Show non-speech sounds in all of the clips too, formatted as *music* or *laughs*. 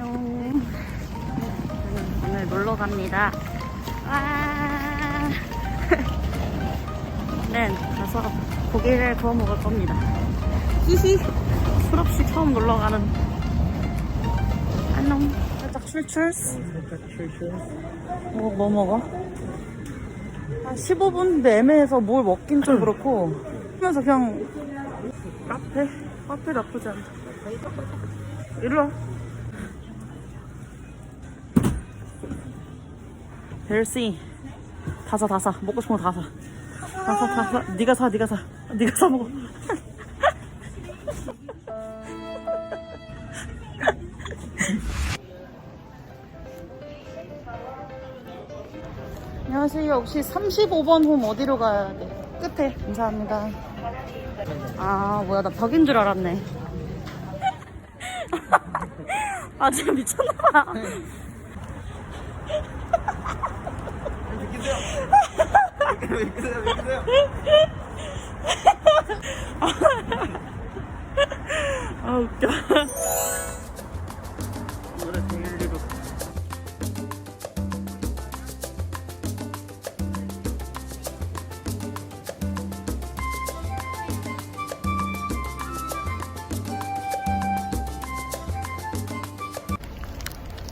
안녕. 오늘 놀러 갑니다. 와. *laughs* 네, 가서 고기를 구워 먹을 겁니다. 히히. 풀없이 처음 놀러 가는. 안녕. 살짝 출출. 뭐, 뭐 먹어? 한 15분인데 애매해서 뭘 먹긴 좀 그렇고. 하면서 그냥 카페? 카페 나쁘지 않다. 일로 와. 벨씨 다사 다사. 먹고 싶은 거 다사. 다사 다사. 네가 사 네가 사. 네가 사 먹어. *laughs* 안녕하세요. 혹시 35번 홈 어디로 가야 돼? 끝에. 감사합니다. 아 뭐야. 나 벽인 줄 알았네. *laughs* 아 지금 미쳤나봐 아 웃겨 노래 데일리로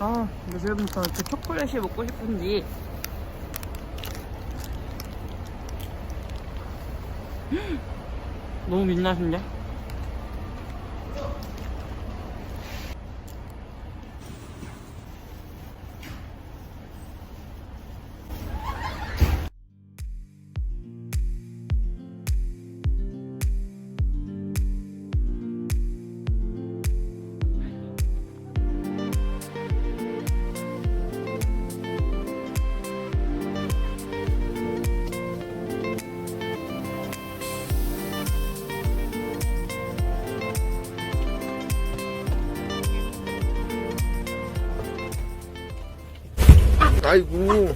아 이렇게 초콜릿이 먹고 싶은지 너무 민낯인데? 아이고.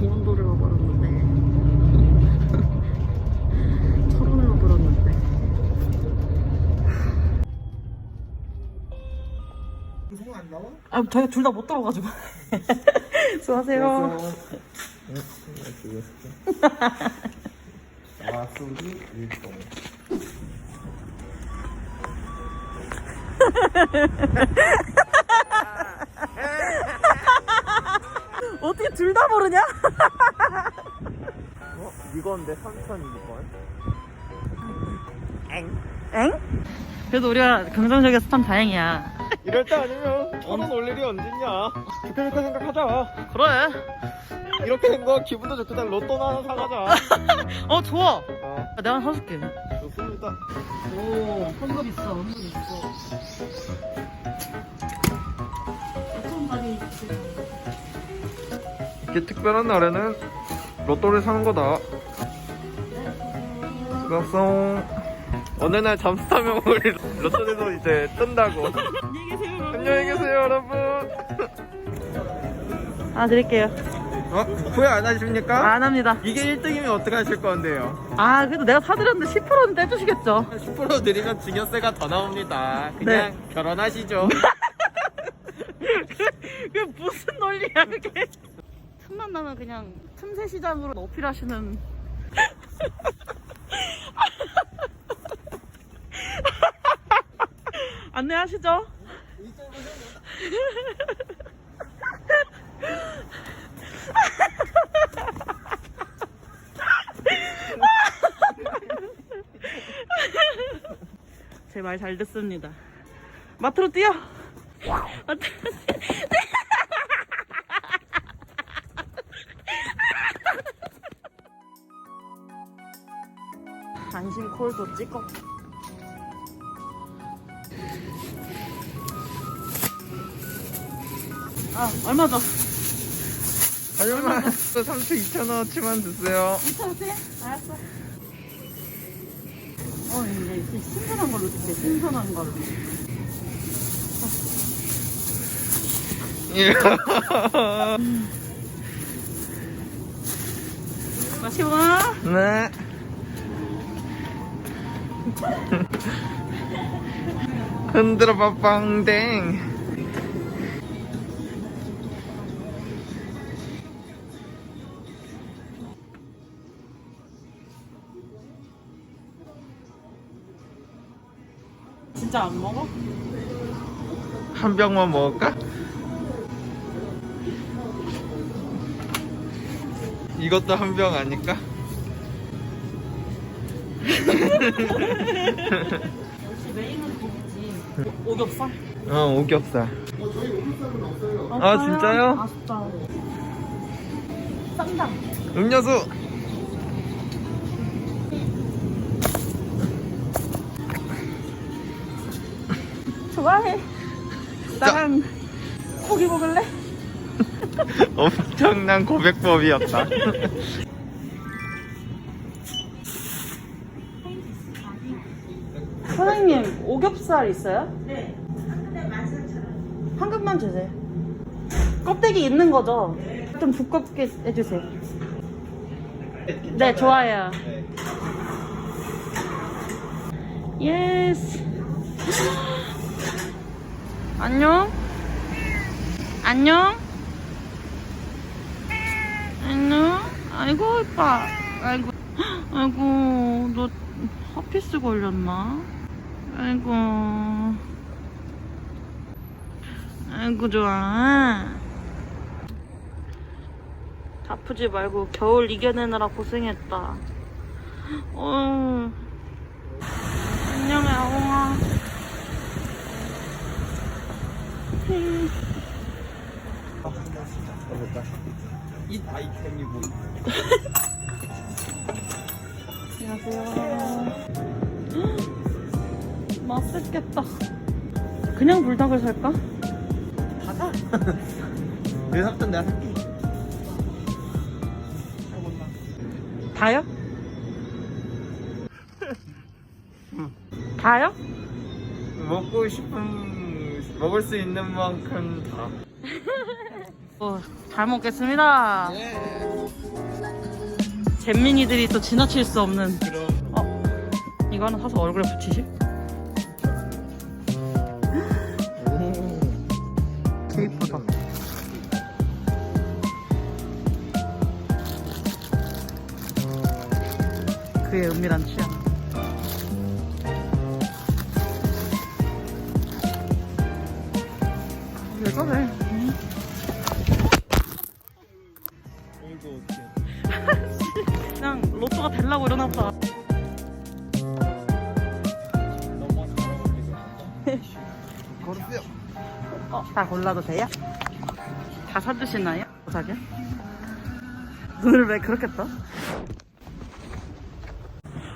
강원도를 와버렸는데 철원을 와버렸는데 무슨 안 나와? 아 저희가 둘 다 못 들어가지고 *laughs* 수고하세요 아, 소리 일동. *laughs* 어떻게 둘 다 모르냐? 어? 이건데 3,200원? 엥? 그래도 우리가 긍정적이어서 참 다행이야 이럴 때 아니면 천원 올 일이 언제냐? 좋게 좋게 생각하자. 그래 이렇게 된 거 기분도 좋게 된 로또나 하나 사가자. *laughs* 어 좋아 어, 아, 내가 하나 사줄게 좋습니다. 오 현금 있어 현금 있어 이렇게 특별한 날에는 로또를 사는 거다. 수고했어. 어느 날 잠수 타면 *laughs* 우리 로또에서 이제 뜬다고. 안녕히 계세요 여러분 안녕히 계세요, 여러분. 아 드릴게요 어? 후회 안 하십니까? 안 합니다 이게 1등이면 어떻게 하실 건데요? 아 그래도 내가 사드렸는데 10%는 떼주시겠죠 10% 드리면 증여세가 더 나옵니다. 그냥 결혼하시죠. *laughs* 그게 무슨 논리야 그게 틈만 나면 그냥 틈새 시장으로 어필하시는. *laughs* 안내하시죠? *laughs* 제 말 잘 듣습니다. 마트로 뛰어! 마트로 뛰어. 콜도 찍어. 아, 얼마 더? 아줌마 3초 2,000원어치만 주세요 괜찮으세요? 알았어. 어, 이제 신선한 걸로 줄게, 신선한 걸로. 예. 마시고. 네 *laughs* 흔들어 봐 빵댕 진짜 안 먹어? 한 병만 먹을까? 이것도 한 병 아닐까? 역시 메인은 고기지. 오겹살? 어 오겹살 아, 없어요? 진짜요? 아쉽다. 쌈장. 음료수 좋아해. 나랑 고기 먹을래? 엄청난 고백법이었다 *laughs* 사장님, 오겹살 있어요? 네. 한 근에 14,000원. 한 근만 주세요. 껍데기 있는 거죠? 좀 두껍게 해주세요. 네, 좋아요. 예스. 안녕. 안녕. 안녕. 아이고, 이뻐. 아이고. 아이고, 너 하피스 걸렸나? 아이고. 아이고, 좋아. 아프지 말고 겨울 이겨내느라 고생했다. 어. 안녕해, 아홍아. 이 아이템이 뭐 *laughs* 안녕하세요. 맛있겠다. 그냥 불닭을 살까? 사자 *laughs* 왜 샀던 내가 살게 다요? 다요? 먹고 싶은 먹을 수 있는 만큼 다 어, 잘 먹겠습니다. 예. 잼민이들이 또 지나칠 수 없는. 그럼 어, 이거 하나 사서 얼굴에 붙이실? 그의 은밀한 취향. 이거 어떻게 그냥 로또가 되려고 이러나 보다. 어, 다 골라도 돼요? 다 사주시나요? 자기야? 눈을 왜 그렇게 떠?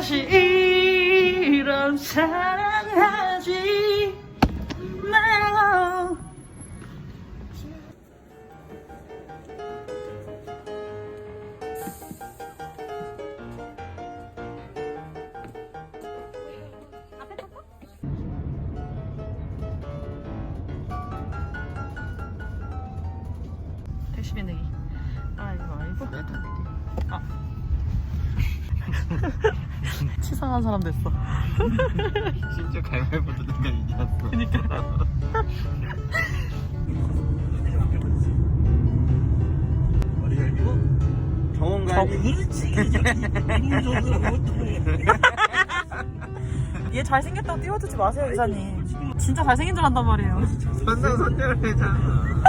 다시 이런 사랑하지 택시비 내기. 아 이거 아니고? 아 *laughs* *laughs* 치상한 사람 됐어 *laughs* 심지어 갈매부도 내가 이겨 그니까. 가야지. *laughs* 얘 잘생겼다고 띄워주지 마세요 이사님 진짜 잘생긴 줄 안단 말이에요 선상 선녀를 해잖아.